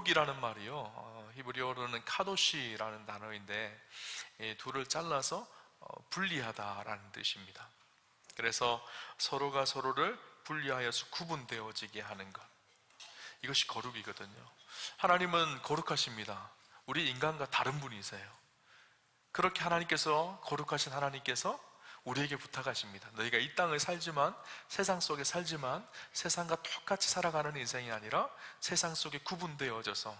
거룩이라는 말이요. 어, 히브리어로는 카도시라는 단어인데 이 둘을 잘라서 어, 분리하다라는 뜻입니다. 그래서 서로가 서로를 분리하여서 구분되어지게 하는 것. 이것이 거룩이거든요. 하나님은 거룩하십니다. 우리 인간과 다른 분이세요. 그렇게 하나님께서 거룩하신 하나님께서 우리에게 부탁하십니다. 너희가 이 땅을 살지만 세상 속에 살지만 세상과 똑같이 살아가는 인생이 아니라 세상 속에 구분되어져서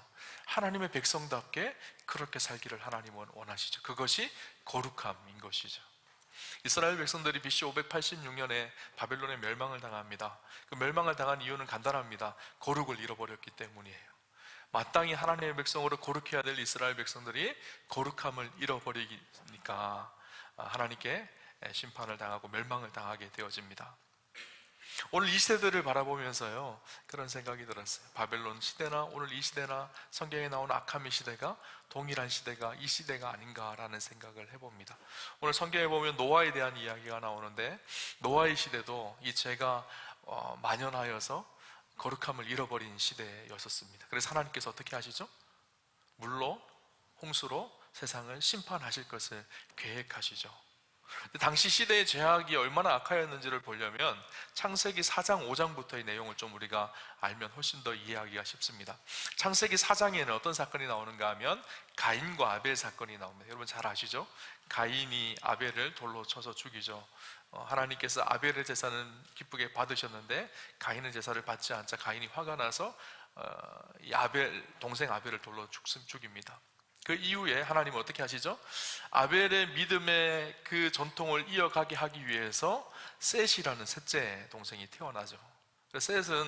하나님의 백성답게 그렇게 살기를 하나님은 원하시죠. 그것이 거룩함인 것이죠. 이스라엘 백성들이 BC 586년에 바벨론의 멸망을 당합니다. 그 멸망을 당한 이유는 간단합니다. 거룩을 잃어버렸기 때문이에요. 마땅히 하나님의 백성으로 거룩해야 될 이스라엘 백성들이 거룩함을 잃어버리니까 하나님께 심판을 당하고 멸망을 당하게 되어집니다. 오늘 이 시대들을 바라보면서요 그런 생각이 들었어요. 바벨론 시대나 오늘 이 시대나 성경에 나오는 악함의 시대가 동일한 시대가 이 시대가 아닌가라는 생각을 해봅니다. 오늘 성경에 보면 노아에 대한 이야기가 나오는데 노아의 시대도 이 죄가 어, 만연하여서 거룩함을 잃어버린 시대였었습니다. 그래서 하나님께서 어떻게 하시죠? 물로 홍수로 세상을 심판하실 것을 계획하시죠. 당시 시대의 죄악이 얼마나 악하였는지를 보려면 창세기 4장 5장부터의 내용을 좀 우리가 알면 훨씬 더 이해하기가 쉽습니다. 창세기 4장에는 어떤 사건이 나오는가 하면 가인과 아벨 사건이 나옵니다. 여러분 잘 아시죠? 가인이 아벨을 돌로 쳐서 죽이죠. 어, 하나님께서 아벨의 제사는 기쁘게 받으셨는데 가인의 제사를 받지 않자 가인이 화가 나서 어, 이 아벨 동생 아벨을 돌로 죽입니다. 그 이후에 하나님은 어떻게 하시죠? 아벨의 믿음의 그 전통을 이어가게 하기 위해서 셋이라는 셋째 동생이 태어나죠. 셋은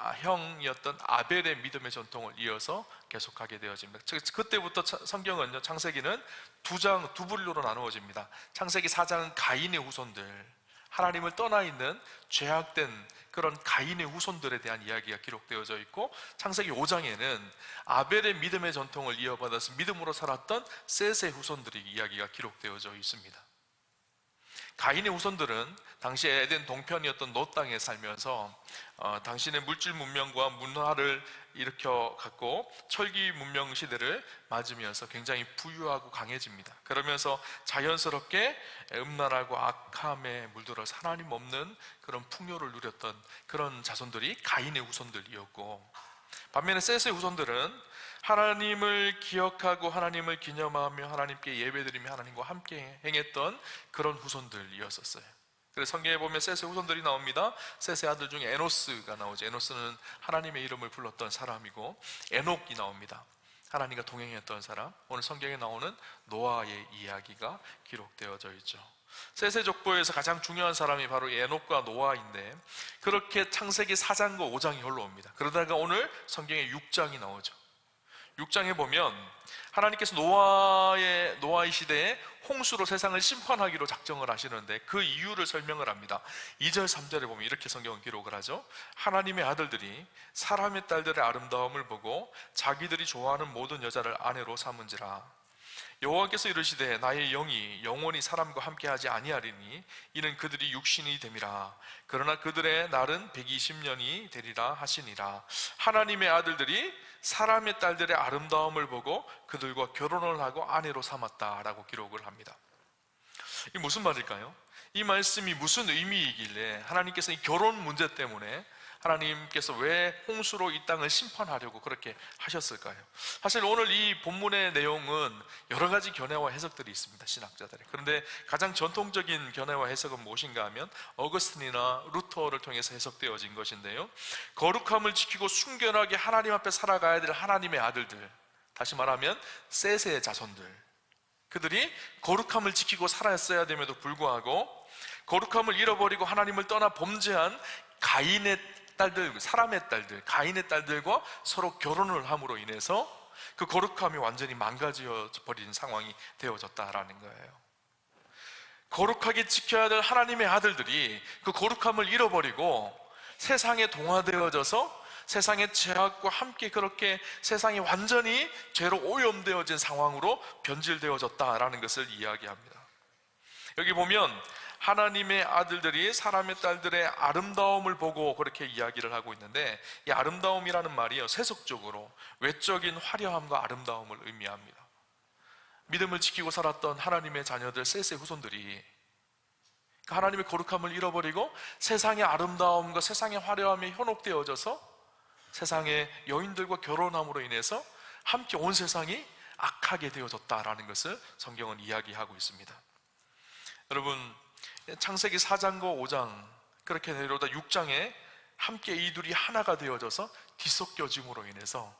아, 형이었던 아벨의 믿음의 전통을 이어서 계속하게 되어집니다. 그때부터 성경은요, 창세기는 두 장, 두 분류로 나누어집니다. 창세기 4장은 가인의 후손들, 하나님을 떠나 있는 죄악된 그런 가인의 후손들에 대한 이야기가 기록되어져 있고 창세기 5장에는 아벨의 믿음의 전통을 이어받아서 믿음으로 살았던 셋의 후손들의 이야기가 기록되어져 있습니다. 가인의 후손들은 당시 에덴 동편이었던 노 땅에 살면서 어, 당신의 물질 문명과 문화를 일으켜 갖고 철기 문명 시대를 맞으면서 굉장히 부유하고 강해집니다. 그러면서 자연스럽게 음란하고 악함에 물들어 하나님 없는 그런 풍요를 누렸던 그런 자손들이 가인의 후손들이었고 반면에 셋의 후손들은 하나님을 기억하고 하나님을 기념하며 하나님께 예배드리며 하나님과 함께 행했던 그런 후손들이었었어요. 그래서 성경에 보면 셋의 후손들이 나옵니다. 셋의 아들 중에 에노스가 나오죠. 에노스는 하나님의 이름을 불렀던 사람이고 에녹이 나옵니다. 하나님과 동행했던 사람. 오늘 성경에 나오는 노아의 이야기가 기록되어져 있죠. 셋의 족보에서 가장 중요한 사람이 바로 에녹과 노아인데 그렇게 창세기 4장과 5장이 흘러옵니다. 그러다가 오늘 성경에 6장이 나오죠. 6장에 보면 하나님께서 노아의 노아의 시대에 홍수로 세상을 심판하기로 작정을 하시는데 그 이유를 설명을 합니다. 2절 3절에 보면 이렇게 성경은 기록을 하죠. 하나님의 아들들이 사람의 딸들의 아름다움을 보고 자기들이 좋아하는 모든 여자를 아내로 삼은지라 여호와께서 이르시되 나의 영이 영원히 사람과 함께하지 아니하리니 이는 그들이 육신이 됨이라 그러나 그들의 날은 120년이 되리라 하시니라 하나님의 아들들이 사람의 딸들의 아름다움을 보고 그들과 결혼을 하고 아내로 삼았다라고 기록을 합니다. 이 무슨 말일까요? 이 말씀이 무슨 의미이길래 하나님께서 이 결혼 문제 때문에 하나님께서 왜 홍수로 이 땅을 심판하려고 그렇게 하셨을까요? 사실 오늘 이 본문의 내용은 여러 가지 견해와 해석들이 있습니다. 신학자들의. 그런데 가장 전통적인 견해와 해석은 무엇인가 하면 어거스틴이나 루터를 통해서 해석되어진 것인데요. 거룩함을 지키고 순결하게 하나님 앞에 살아가야 될 하나님의 아들들. 다시 말하면 셋의 자손들. 그들이 거룩함을 지키고 살았어야 됨에도 불구하고 거룩함을 잃어버리고 하나님을 떠나 범죄한 가인의 딸들, 사람의 딸들, 가인의 딸들과 서로 결혼을 함으로 인해서 그 거룩함이 완전히 망가져 버린 상황이 되어졌다라는 거예요. 거룩하게 지켜야 될 하나님의 아들들이 그 거룩함을 잃어버리고 세상에 동화되어져서 세상의 죄악과 함께 그렇게 세상이 완전히 죄로 오염되어진 상황으로 변질되어졌다라는 것을 이야기합니다. 여기 보면 하나님의 아들들이 사람의 딸들의 아름다움을 보고 그렇게 이야기를 하고 있는데 이 아름다움이라는 말이요 세속적으로 외적인 화려함과 아름다움을 의미합니다. 믿음을 지키고 살았던 하나님의 자녀들 셋의 후손들이 그 하나님의 거룩함을 잃어버리고 세상의 아름다움과 세상의 화려함에 현혹되어져서 세상의 여인들과 결혼함으로 인해서 함께 온 세상이 악하게 되어졌다라는 것을 성경은 이야기하고 있습니다. 여러분 창세기 4장과 5장 그렇게 내려오다 6장에 함께 이 둘이 하나가 되어져서 뒤섞여짐으로 인해서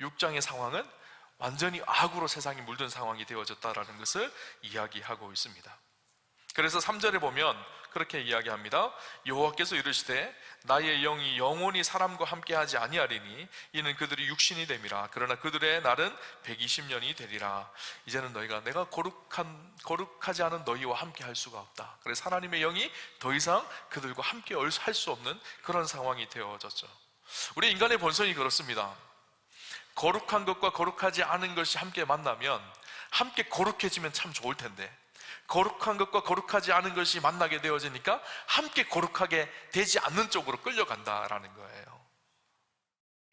6장의 상황은 완전히 악으로 세상이 물든 상황이 되어졌다라는 것을 이야기하고 있습니다. 그래서 3절에 보면 그렇게 이야기합니다. 여호와께서 이르시되 나의 영이 영원히 사람과 함께하지 아니하리니 이는 그들이 육신이 됨이라 그러나 그들의 날은 120년이 되리라 이제는 너희가 내가 거룩한 거룩하지 않은 너희와 함께 할 수가 없다. 그래서 하나님의 영이 더 이상 그들과 함께 할 수 없는 그런 상황이 되어졌죠. 우리 인간의 본성이 그렇습니다. 거룩한 것과 거룩하지 않은 것이 함께 만나면 함께 거룩해지면 참 좋을 텐데 거룩한 것과 거룩하지 않은 것이 만나게 되어지니까 함께 거룩하게 되지 않는 쪽으로 끌려간다라는 거예요.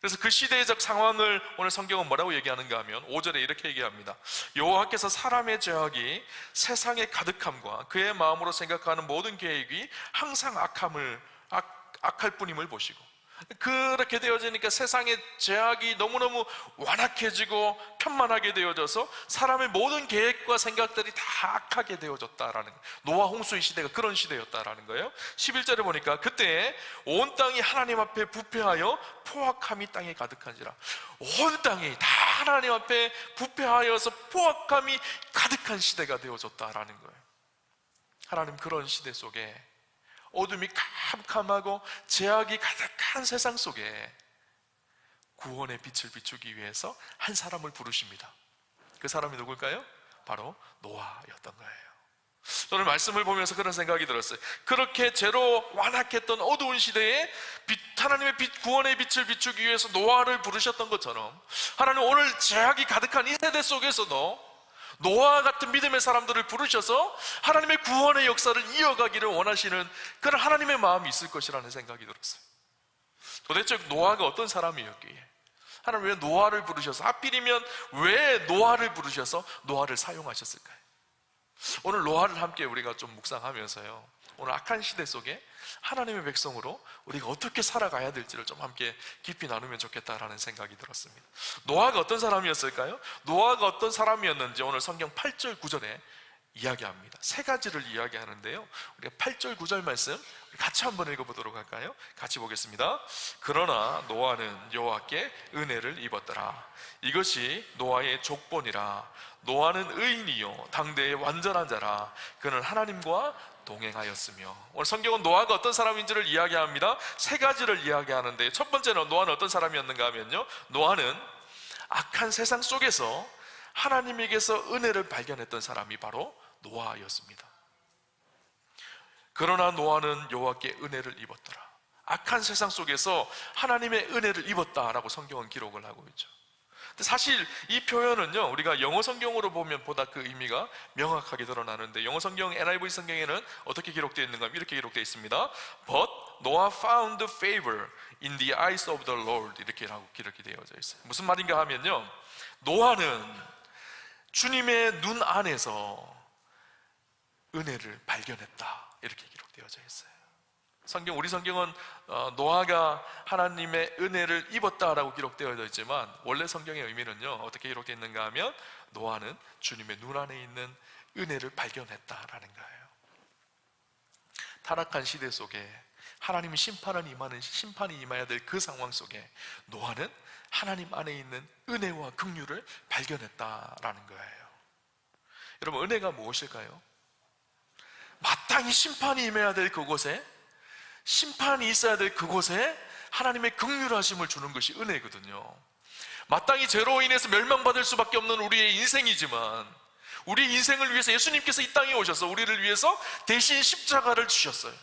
그래서 그 시대적 상황을 오늘 성경은 뭐라고 얘기하는가 하면 5절에 이렇게 얘기합니다. 여호와께서 사람의 죄악이 세상의 가득함과 그의 마음으로 생각하는 모든 계획이 항상 악함을 악, 악할 뿐임을 보시고 그렇게 되어지니까 세상의 죄악이 너무너무 완악해지고 편만하게 되어져서 사람의 모든 계획과 생각들이 다 악하게 되어졌다라는 거예요. 노아 홍수의 시대가 그런 시대였다라는 거예요. 11절에 보니까 그때 온 땅이 하나님 앞에 부패하여 포악함이 땅에 가득한지라. 온 땅이 다 하나님 앞에 부패하여서 포악함이 가득한 시대가 되어졌다라는 거예요. 하나님 그런 시대 속에 어둠이 캄캄하고 죄악이 가득한 세상 속에 구원의 빛을 비추기 위해서 한 사람을 부르십니다. 그 사람이 누굴까요? 바로 노아였던 거예요. 저는 말씀을 보면서 그런 생각이 들었어요. 그렇게 죄로 완악했던 어두운 시대에 빛, 하나님의 빛, 구원의 빛을 비추기 위해서 노아를 부르셨던 것처럼 하나님 오늘 죄악이 가득한 이 세대 속에서도 노아 같은 믿음의 사람들을 부르셔서 하나님의 구원의 역사를 이어가기를 원하시는 그런 하나님의 마음이 있을 것이라는 생각이 들었어요. 도대체 노아가 어떤 사람이었기에 하나님 왜 노아를 부르셔서 하필이면 왜 노아를 부르셔서 노아를 사용하셨을까요? 오늘 노아를 함께 우리가 좀 묵상하면서요. 오늘 악한 시대 속에 하나님의 백성으로 우리가 어떻게 살아가야 될지를 좀 함께 깊이 나누면 좋겠다라는 생각이 들었습니다. 노아가 어떤 사람이었을까요? 노아가 어떤 사람이었는지 오늘 성경 8절 9절에 이야기합니다. 세 가지를 이야기하는데요. 우리가 8절 9절 말씀 같이 한번 읽어보도록 할까요? 같이 보겠습니다. 그러나 노아는 여호와께 은혜를 입었더라. 이것이 노아의 족본이라. 노아는 의인이요 당대의 완전한 자라. 그는 하나님과 동행하였으며 오늘 성경은 노아가 어떤 사람인지를 이야기합니다. 세 가지를 이야기하는데 첫 번째는 노아는 어떤 사람이었는가 하면요. 노아는 악한 세상 속에서 하나님에게서 은혜를 발견했던 사람이 바로 노아였습니다. 그러나 노아는 여호와께 은혜를 입었더라. 악한 세상 속에서 하나님의 은혜를 입었다라고 성경은 기록을 하고 있죠. 사실 이 표현은요, 우리가 영어 성경으로 보면 보다 그 의미가 명확하게 드러나는데, 영어 성경 NIV 성경에는 어떻게 기록되어 있는가? 이렇게 기록되어 있습니다. But Noah found favor in the eyes of the Lord. 이렇게 라고 기록이 되어져 있어요. 무슨 말인가 하면요, 노아는 주님의 눈 안에서 은혜를 발견했다. 이렇게 기록되어져 있어요. 성경 우리 성경은 어, 노아가 하나님의 은혜를 입었다라고 기록되어 있지만 원래 성경의 의미는요 어떻게 기록되어 있는가 하면 노아는 주님의 눈 안에 있는 은혜를 발견했다라는 거예요. 타락한 시대 속에 하나님의 심판을 임하는 심판이 임해야 될 그 상황 속에 노아는 하나님 안에 있는 은혜와 긍휼을 발견했다라는 거예요. 여러분 은혜가 무엇일까요? 마땅히 심판이 임해야 될 그곳에 심판이 있어야 될 그곳에 하나님의 극률하심을 주는 것이 은혜거든요. 마땅히 죄로 인해서 멸망받을 수밖에 없는 우리의 인생이지만 우리 인생을 위해서 예수님께서 이 땅에 오셔서 우리를 위해서 대신 십자가를 주셨어요.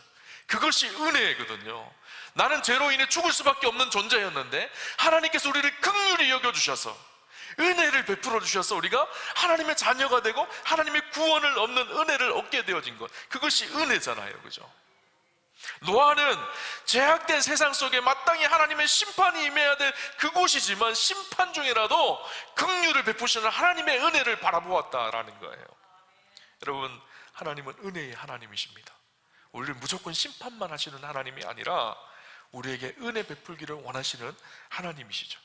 그것이 은혜거든요. 나는 죄로 인해 죽을 수밖에 없는 존재였는데 하나님께서 우리를 극률히 여겨 주셔서 은혜를 베풀어 주셔서 우리가 하나님의 자녀가 되고 하나님의 구원을 얻는 은혜를 얻게 되어진 것. 그것이 은혜잖아요. 그죠? 노아는 죄악된 세상 속에 마땅히 하나님의 심판이 임해야 될 그곳이지만 심판 중이라도 긍휼을 베푸시는 하나님의 은혜를 바라보았다라는 거예요. 여러분, 하나님은 은혜의 하나님이십니다. 우리를 무조건 심판만 하시는 하나님이 아니라 우리에게 은혜 베풀기를 원하시는 하나님이시죠.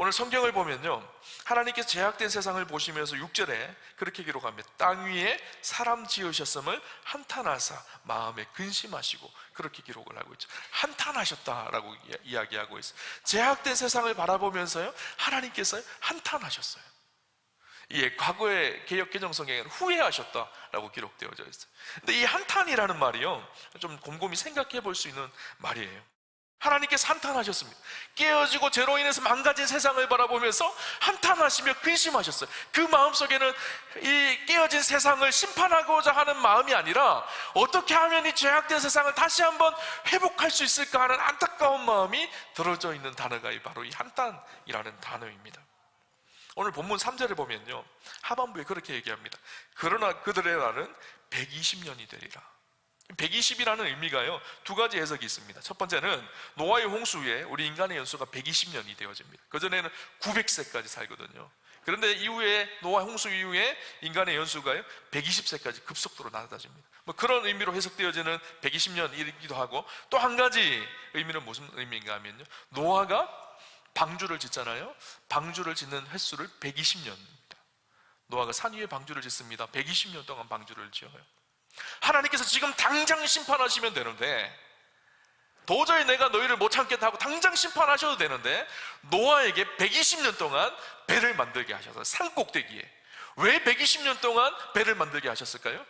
오늘 성경을 보면요. 하나님께서 제약된 세상을 보시면서 6절에 그렇게 기록합니다. 땅 위에 사람 지으셨음을 한탄하사 마음에 근심하시고 그렇게 기록을 하고 있죠. 한탄하셨다라고 이야- 이야기하고 있어요. 제약된 세상을 바라보면서요. 하나님께서 한탄하셨어요. 예, 과거의 개혁 개정 성경에는 후회하셨다라고 기록되어져 있어요. 근데 이 한탄이라는 말이요. 좀 곰곰이 생각해 볼 수 있는 말이에요. 하나님께서 한탄하셨습니다. 깨어지고 죄로 인해서 망가진 세상을 바라보면서 한탄하시며 근심하셨어요. 그 마음속에는 이 깨어진 세상을 심판하고자 하는 마음이 아니라 어떻게 하면 이 죄악된 세상을 다시 한번 회복할 수 있을까 하는 안타까운 마음이 들어져 있는 단어가 바로 이 한탄이라는 단어입니다. 오늘 본문 3절을 보면요. 하반부에 그렇게 얘기합니다. 그러나 그들의 날은 120년이 되리라. 120이라는 의미가요. 두 가지 해석이 있습니다. 첫 번째는 노아의 홍수 후에 우리 인간의 연수가 120년이 되어집니다. 그전에는 900세까지 살거든요. 그런데 이후에 노아 홍수 이후에 인간의 연수가요. 120세까지 급속도로 낮아집니다. 뭐 그런 의미로 해석되어지는 120년이기도 하고 또 한 가지 의미는 무슨 의미인가 하면요. 노아가 방주를 짓잖아요. 방주를 짓는 횟수를 120년 입니다. 노아가 산 위에 방주를 짓습니다. 120년 동안 방주를 지어요. 하나님께서 지금 당장 심판하시면 되는데 도저히 내가 너희를 못 참겠다 하고 당장 심판하셔도 되는데 노아에게 120년 동안 배를 만들게 하셔서 산 꼭대기에 왜 120년 동안 배를 만들게 하셨을까요?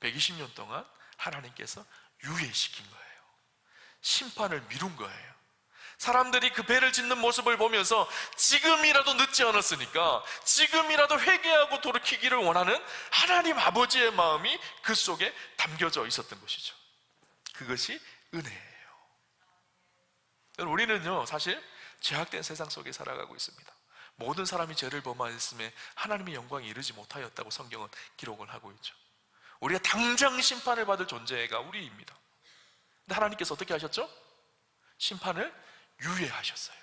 120년 동안 하나님께서 유예시킨 거예요. 심판을 미룬 거예요. 사람들이 그 배를 짓는 모습을 보면서 지금이라도 늦지 않았으니까 지금이라도 회개하고 돌이키기를 원하는 하나님 아버지의 마음이 그 속에 담겨져 있었던 것이죠. 그것이 은혜예요. 우리는요, 사실 죄악된 세상 속에 살아가고 있습니다. 모든 사람이 죄를 범하였음에 하나님의 영광에 이르지 못하였다고 성경은 기록을 하고 있죠. 우리가 당장 심판을 받을 존재가 우리입니다. 근데 하나님께서 어떻게 하셨죠? 심판을 유예하셨어요.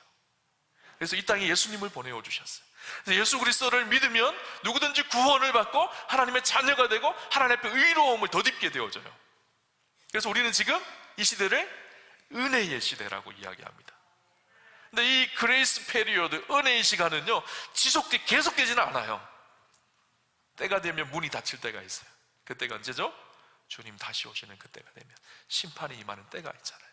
그래서 이 땅에 예수님을 보내어 주셨어요. 그래서 예수 그리스도를 믿으면 누구든지 구원을 받고 하나님의 자녀가 되고 하나님 앞에 의로움을 덧입게 되어져요. 그래서 우리는 지금 이 시대를 은혜의 시대라고 이야기합니다. 근데 이 그레이스 페리오드 은혜의 시간은요 지속돼 계속되지는 않아요. 때가 되면 문이 닫힐 때가 있어요. 그때가 언제죠? 주님 다시 오시는 그때가 되면 심판이 임하는 때가 있잖아요.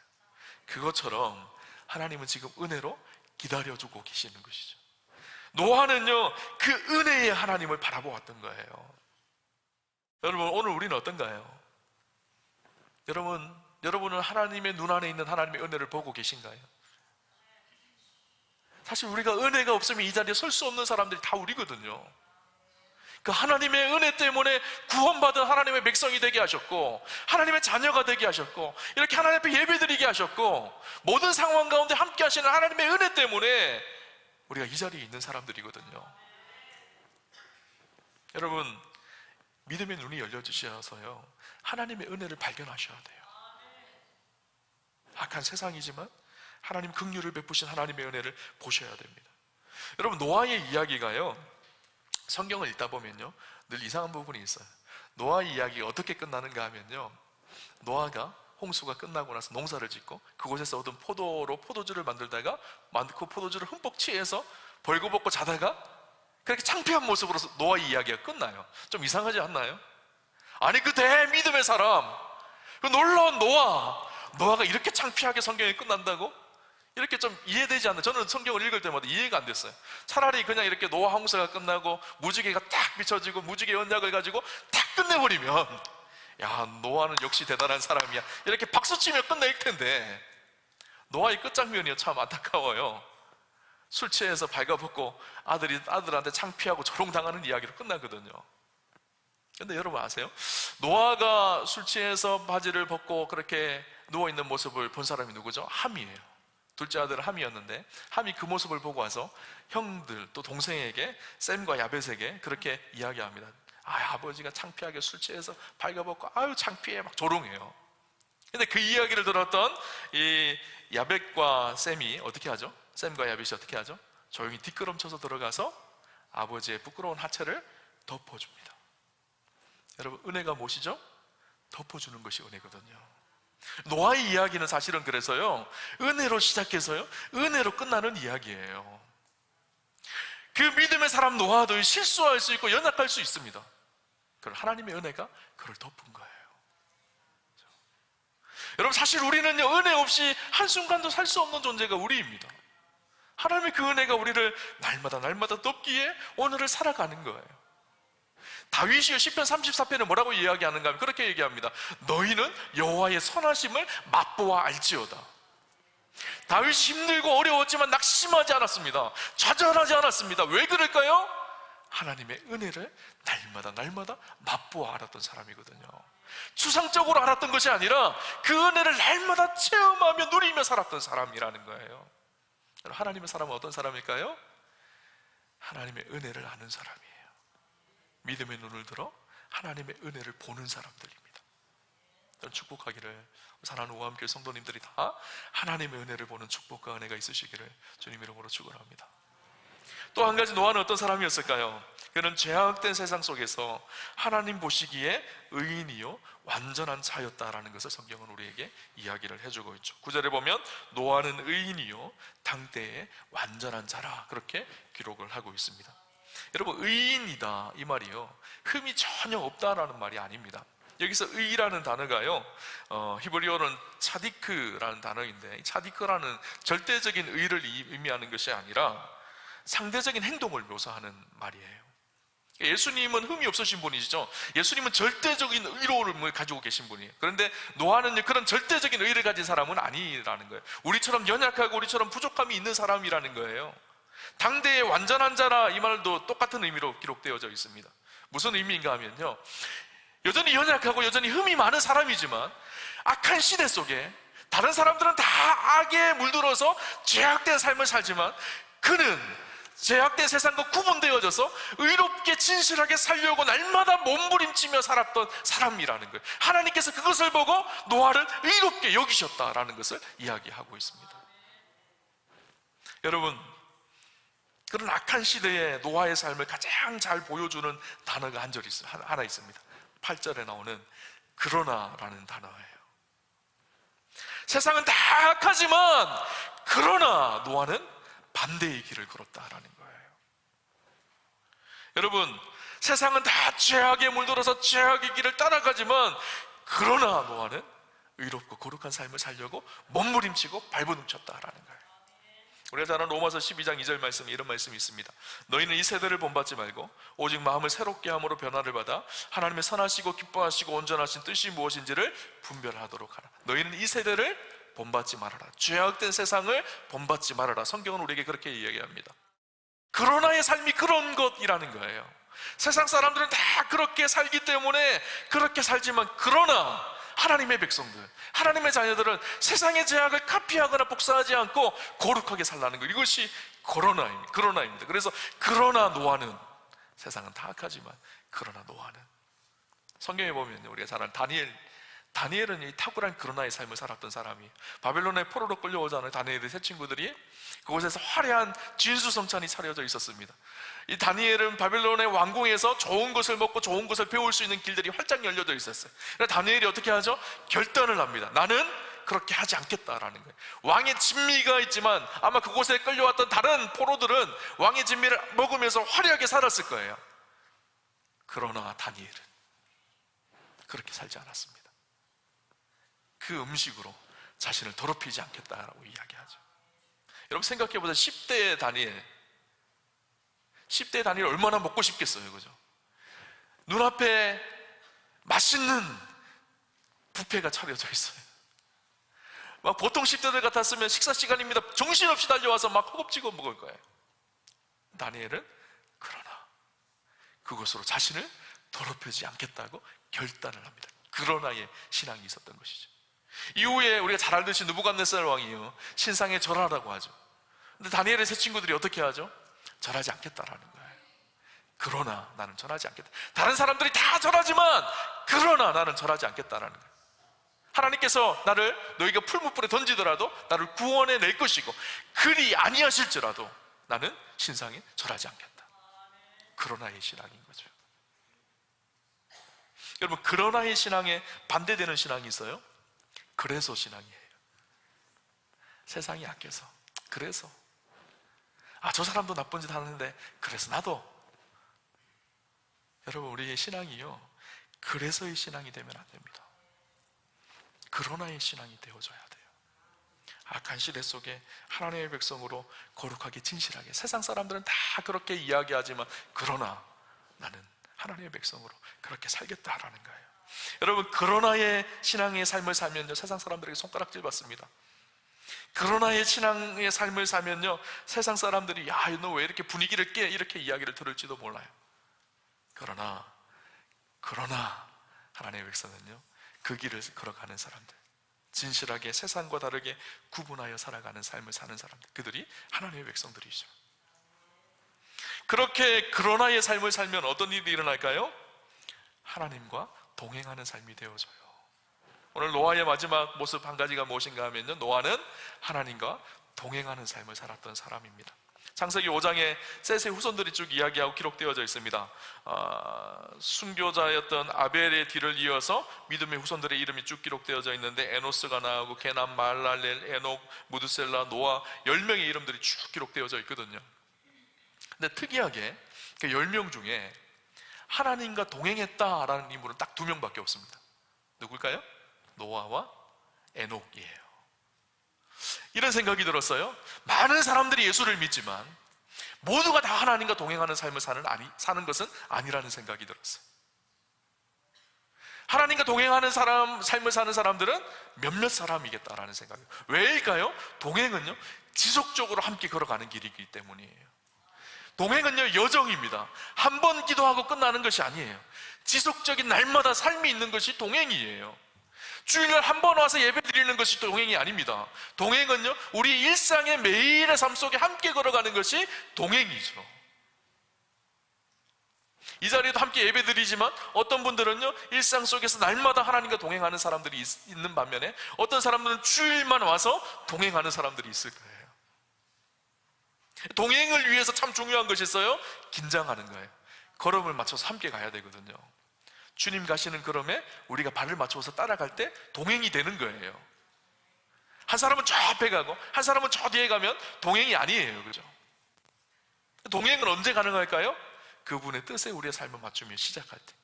그것처럼 하나님은 지금 은혜로 기다려주고 계시는 것이죠. 노아는요, 그 은혜의 하나님을 바라보았던 거예요. 여러분, 오늘 우리는 어떤가요? 여러분, 여러분은 하나님의 눈 안에 있는 하나님의 은혜를 보고 계신가요? 사실 우리가 은혜가 없으면 이 자리에 설 수 없는 사람들이 다 우리거든요. 그 하나님의 은혜 때문에 구원받은 하나님의 백성이 되게 하셨고 하나님의 자녀가 되게 하셨고 이렇게 하나님 앞에 예배 드리게 하셨고 모든 상황 가운데 함께 하시는 하나님의 은혜 때문에 우리가 이 자리에 있는 사람들이거든요. 여러분 믿음의 눈이 열려주셔서요 하나님의 은혜를 발견하셔야 돼요. 악한 세상이지만 하나님 긍휼을 베푸신 하나님의 은혜를 보셔야 됩니다. 여러분 노아의 이야기가요 성경을 읽다 보면요 늘 이상한 부분이 있어요. 노아 이야기가 어떻게 끝나는가 하면요 노아가 홍수가 끝나고 나서 농사를 짓고 그곳에서 얻은 포도로 포도주를 만들다가 만고 포도주를 흠뻑 취해서 벌거벗고 자다가 그렇게 창피한 모습으로 노아 이야기가 끝나요. 좀 이상하지 않나요? 아니 그 대믿음의 사람 그 놀라운 노아 노아가 이렇게 창피하게 성경이 끝난다고? 이렇게 좀 이해되지 않는 저는 성경을 읽을 때마다 이해가 안 됐어요. 차라리 그냥 이렇게 노아 홍수가 끝나고 무지개가 딱 비춰지고 무지개 언약을 가지고 딱 끝내버리면 야 노아는 역시 대단한 사람이야 이렇게 박수치며 끝낼 텐데 노아의 끝장면이 참 안타까워요. 술 취해서 발가벗고 아들이 아들한테 창피하고 조롱당하는 이야기로 끝나거든요. 근데 여러분 아세요? 노아가 술 취해서 바지를 벗고 그렇게 누워 있는 모습을 본 사람이 누구죠? 함이에요. 둘째 아들은 함이었는데 함이 그 모습을 보고 와서 형들 또 동생에게 샘과 야벳에게 그렇게 이야기합니다. 아 아버지가 창피하게 술 취해서 발가벗고 아유 창피해 막 조롱해요. 근데 그 이야기를 들었던 이 야벳과 샘이 어떻게 하죠? 샘과 야벳이 어떻게 하죠? 조용히 뒷걸음쳐서 들어가서 아버지의 부끄러운 하체를 덮어줍니다. 여러분 은혜가 무엇이죠? 덮어주는 것이 은혜거든요. 노아의 이야기는 사실은 그래서요 은혜로 시작해서요 은혜로 끝나는 이야기예요. 그 믿음의 사람 노아도 실수할 수 있고 연약할 수 있습니다. 그걸 하나님의 은혜가 그를 덮은 거예요. 여러분 사실 우리는 은혜 없이 한순간도 살 수 없는 존재가 우리입니다. 하나님의 그 은혜가 우리를 날마다 날마다 덮기에 오늘을 살아가는 거예요. 다윗이요 시편 34편에 뭐라고 이야기하는가 하면 그렇게 얘기합니다. 너희는 여호와의 선하심을 맛보아 알지어다. 다윗이 힘들고 어려웠지만 낙심하지 않았습니다. 좌절하지 않았습니다. 왜 그럴까요? 하나님의 은혜를 날마다 날마다 맛보아 알았던 사람이거든요. 추상적으로 알았던 것이 아니라 그 은혜를 날마다 체험하며 누리며 살았던 사람이라는 거예요. 하나님의 사람은 어떤 사람일까요? 하나님의 은혜를 아는 사람이에요. 믿음의 눈을 들어 하나님의 은혜를 보는 사람들입니다. 축복하기를 사랑하는 오함교회 성도님들이 다 하나님의 은혜를 보는 축복과 은혜가 있으시기를 주님 이름으로 축원합니다. 또 한 가지 노아는 어떤 사람이었을까요? 그는 죄악된 세상 속에서 하나님 보시기에 의인이요 완전한 자였다라는 것을 성경은 우리에게 이야기를 해주고 있죠. 구절에 보면 노아는 의인이요 당대에 완전한 자라 그렇게 기록을 하고 있습니다. 여러분 의인이다 이 말이요 흠이 전혀 없다라는 말이 아닙니다. 여기서 의라는 단어가요 어, 히브리어는 차디크라는 단어인데 이 차디크라는 절대적인 의를 의미하는 것이 아니라 상대적인 행동을 묘사하는 말이에요. 예수님은 흠이 없으신 분이시죠. 예수님은 절대적인 의로움을 가지고 계신 분이에요. 그런데 노아는 그런 절대적인 의를 가진 사람은 아니라는 거예요. 우리처럼 연약하고 우리처럼 부족함이 있는 사람이라는 거예요. 당대의 완전한 자라 이 말도 똑같은 의미로 기록되어져 있습니다. 무슨 의미인가 하면요. 여전히 연약하고 여전히 흠이 많은 사람이지만 악한 시대 속에 다른 사람들은 다 악에 물들어서 죄악된 삶을 살지만 그는 제약된 세상과 구분되어져서 의롭게 진실하게 살려고 날마다 몸부림치며 살았던 사람이라는 거예요. 하나님께서 그것을 보고 노아를 의롭게 여기셨다라는 것을 이야기하고 있습니다. 여러분, 그런 악한 시대에 노아의 삶을 가장 잘 보여주는 단어가 한 절 있어요. 하나 있습니다. 8절에 나오는 그러나라는 단어예요. 세상은 다 악하지만 그러나 노아는 반대의 길을 걸었다라는 거예요. 여러분, 세상은 다 죄악에 물들어서 죄악의 길을 따라가지만 그러나 노아는 의롭고 거룩한 삶을 살려고 몸부림치고 발버둥쳤다라는 거예요. 우리가 잘 아는 로마서 12장 2절 말씀 이런 말씀이 있습니다. 너희는 이 세대를 본받지 말고 오직 마음을 새롭게 함으로 변화를 받아 하나님의 선하시고 기뻐하시고 온전하신 뜻이 무엇인지를 분별하도록 하라. 너희는 이 세대를 본받지 말아라. 죄악된 세상을 본받지 말아라. 성경은 우리에게 그렇게 이야기합니다. 그러나의 삶이 그런 것이라는 거예요. 세상 사람들은 다 그렇게 살기 때문에 그렇게 살지만 그러나 하나님의 백성들, 하나님의 자녀들은 세상의 죄악을 카피하거나 복사하지 않고 거룩하게 살라는 것. 이것이 코로나입니다. 그러나입니다. 그래서 그러나 노아는 세상은 다 악하지만 그러나 노아는 성경에 보면 우리가 잘 아는 다니엘 다니엘은 이 탁월한 그러나의 삶을 살았던 사람이 바벨론의 포로로 끌려오잖아요. 다니엘의 세 친구들이 그곳에서 화려한 진수성찬이 차려져 있었습니다. 이 다니엘은 바벨론의 왕궁에서 좋은 것을 먹고 좋은 것을 배울 수 있는 길들이 활짝 열려져 있었어요. 그래서 다니엘이 어떻게 하죠? 결단을 합니다. 나는 그렇게 하지 않겠다라는 거예요. 왕의 진미가 있지만 아마 그곳에 끌려왔던 다른 포로들은 왕의 진미를 먹으면서 화려하게 살았을 거예요. 그러나 다니엘은 그렇게 살지 않았습니다. 그 음식으로 자신을 더럽히지 않겠다라고 이야기하죠. 여러분 생각해 보세요. 10대의 다니엘. 10대의 다니엘 얼마나 먹고 싶겠어요. 그죠? 눈앞에 맛있는 부페가 차려져 있어요. 막 보통 10대들 같았으면 식사 시간입니다. 정신없이 달려와서 막 허겁지겁 먹을 거예요. 다니엘은 그러나 그것으로 자신을 더럽히지 않겠다고 결단을 합니다. 그러나의 신앙이 있었던 것이죠. 이후에 우리가 잘 알듯이 느부갓네살 왕이요 신상에 절하라고 하죠. 근데 다니엘의 세 친구들이 어떻게 하죠? 절하지 않겠다라는 거예요. 그러나 나는 절하지 않겠다. 다른 사람들이 다 절하지만 그러나 나는 절하지 않겠다라는 거예요. 하나님께서 나를 너희가 풀무불에 던지더라도 나를 구원해 낼 것이고 그리 아니하실지라도 나는 신상에 절하지 않겠다. 그러나의 신앙인 거죠. 여러분 그러나의 신앙에 반대되는 신앙이 있어요? 그래서 신앙이에요. 세상이 아껴서 그래서 아 저 사람도 나쁜 짓 하는데 그래서 나도 여러분 우리의 신앙이요 그래서의 신앙이 되면 안 됩니다. 그러나의 신앙이 되어져야 돼요. 악한 시대 속에 하나님의 백성으로 거룩하게 진실하게 세상 사람들은 다 그렇게 이야기하지만 그러나 나는 하나님의 백성으로 그렇게 살겠다라는 거예요. 여러분 그러나의 신앙의 삶을 살면요 세상 사람들에게 손가락질 받습니다. 그러나의 신앙의 삶을 살면요 세상 사람들이 야 너 왜 이렇게 분위기를 깨 이렇게 이야기를 들을지도 몰라요. 그러나 그러나 하나님의 백성은요 그 길을 걸어가는 사람들 진실하게 세상과 다르게 구분하여 살아가는 삶을 사는 사람들 그들이 하나님의 백성들이죠. 그렇게 그러나의 삶을 살면 어떤 일이 일어날까요? 하나님과 동행하는 삶이 되어져요. 오늘 노아의 마지막 모습 한 가지가 무엇인가 하면요. 노아는 하나님과 동행하는 삶을 살았던 사람입니다. 창세기 5장에 셋의 후손들이 쭉 이야기하고 기록되어져 있습니다. 아, 순교자였던 아벨의 뒤를 이어서 믿음의 후손들의 이름이 쭉 기록되어져 있는데 에노스가 나오고 게남, 말랄렐, 에녹, 무드셀라, 노아 10명의 이름들이 쭉 기록되어져 있거든요. 근데 특이하게 그 10명 중에 하나님과 동행했다라는 인물은 딱 두 명밖에 없습니다. 누굴까요? 노아와 에녹이에요. 이런 생각이 들었어요. 많은 사람들이 예수를 믿지만 모두가 다 하나님과 동행하는 삶을 사는, 아니, 사는 것은 아니라는 생각이 들었어요. 하나님과 동행하는 사람, 삶을 사는 사람들은 몇몇 사람이겠다라는 생각이에요. 왜일까요? 동행은요, 지속적으로 함께 걸어가는 길이기 때문이에요. 동행은요, 여정입니다. 한 번 기도하고 끝나는 것이 아니에요. 지속적인 날마다 삶이 있는 것이 동행이에요. 주일날 한 번 와서 예배 드리는 것이 동행이 아닙니다. 동행은요, 우리 일상의 매일의 삶 속에 함께 걸어가는 것이 동행이죠. 이 자리에도 함께 예배 드리지만 어떤 분들은요, 일상 속에서 날마다 하나님과 동행하는 사람들이 있, 있는 반면에 어떤 사람들은 주일만 와서 동행하는 사람들이 있을 거예요. 동행을 위해서 참 중요한 것이 있어요. 긴장하는 거예요. 걸음을 맞춰서 함께 가야 되거든요. 주님 가시는 걸음에 우리가 발을 맞춰서 따라갈 때 동행이 되는 거예요. 한 사람은 저 앞에 가고 한 사람은 저 뒤에 가면 동행이 아니에요. 그죠? 동행은 언제 가능할까요? 그분의 뜻에 우리의 삶을 맞추며 시작할 때.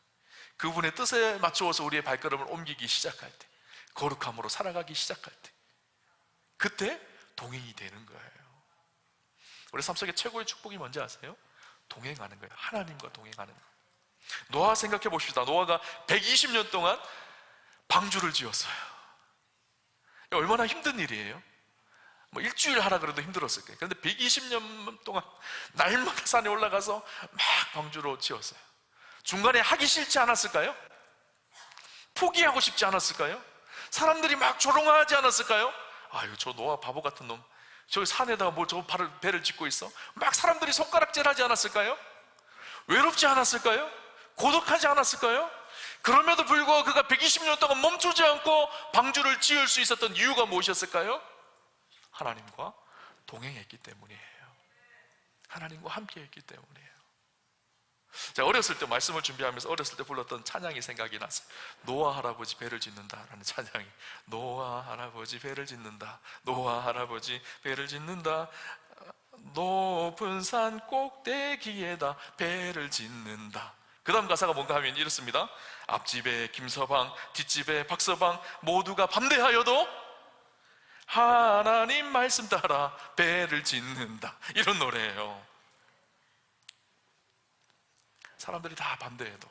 그분의 뜻에 맞추어서 우리의 발걸음을 옮기기 시작할 때. 거룩함으로 살아가기 시작할 때. 그때 동행이 되는 거예요. 우리 삶 속에 최고의 축복이 뭔지 아세요? 동행하는 거예요. 하나님과 동행하는 거예요. 노아 생각해 봅시다. 노아가 120년 동안 방주를 지었어요. 얼마나 힘든 일이에요? 뭐 일주일 하라 그래도 힘들었을 거예요. 그런데 120년 동안 날마다 산에 올라가서 막 방주로 지었어요. 중간에 하기 싫지 않았을까요? 포기하고 싶지 않았을까요? 사람들이 막 조롱하지 않았을까요? 아유, 저 노아 바보 같은 놈. 저기 산에다가 뭐저 배를 짓고 있어? 막 사람들이 손가락질 하지 않았을까요? 외롭지 않았을까요? 고독하지 않았을까요? 그럼에도 불구하고 그가 120년 동안 멈추지 않고 방주를 지을 수 있었던 이유가 무엇이었을까요? 하나님과 동행했기 때문이에요. 하나님과 함께 했기 때문이에요. 제가 어렸을 때 말씀을 준비하면서 어렸을 때 불렀던 찬양이 생각이 났어요. 노아 할아버지 배를 짓는다라는 찬양이. 노아 할아버지 배를 짓는다. 노아 할아버지 배를 짓는다. 높은 산 꼭대기에다 배를 짓는다. 그 다음 가사가 뭔가 하면 이렇습니다. 앞집에 김서방, 뒷집에 박서방 모두가 반대하여도 하나님 말씀 따라 배를 짓는다. 이런 노래예요. 사람들이 다 반대해도,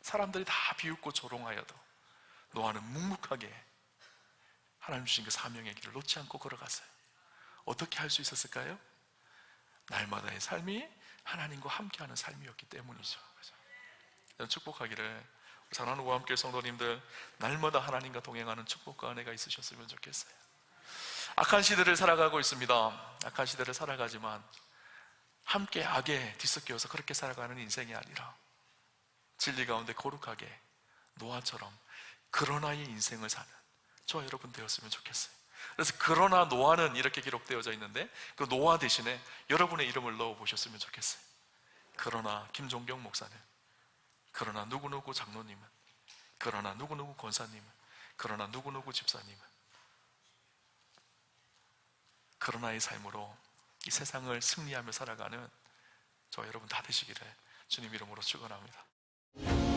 사람들이 다 비웃고 조롱하여도, 노아는 묵묵하게 하나님 주신 그 사명의 길을 놓지 않고 걸어갔어요. 어떻게 할 수 있었을까요? 날마다의 삶이 하나님과 함께하는 삶이었기 때문이죠. 그죠? 축복하기를 사랑하는 함께 성도님들 날마다 하나님과 동행하는 축복과 은혜가 있으셨으면 좋겠어요. 악한 시대를 살아가고 있습니다. 악한 시대를 살아가지만 함께 악에 뒤섞여서 그렇게 살아가는 인생이 아니라 진리 가운데 거룩하게 노아처럼 그러나의 인생을 사는 저와 여러분 되었으면 좋겠어요. 그래서 그러나 노아는 이렇게 기록되어져 있는데 그 노아 대신에 여러분의 이름을 넣어 보셨으면 좋겠어요. 그러나 김종경 목사는 그러나 누구누구 장로님은 그러나 누구누구 권사님은 그러나 누구누구 집사님은 그러나의 삶으로 이 세상을 승리하며 살아가는 저 여러분 다 되시기를 주님 이름으로 축원합니다.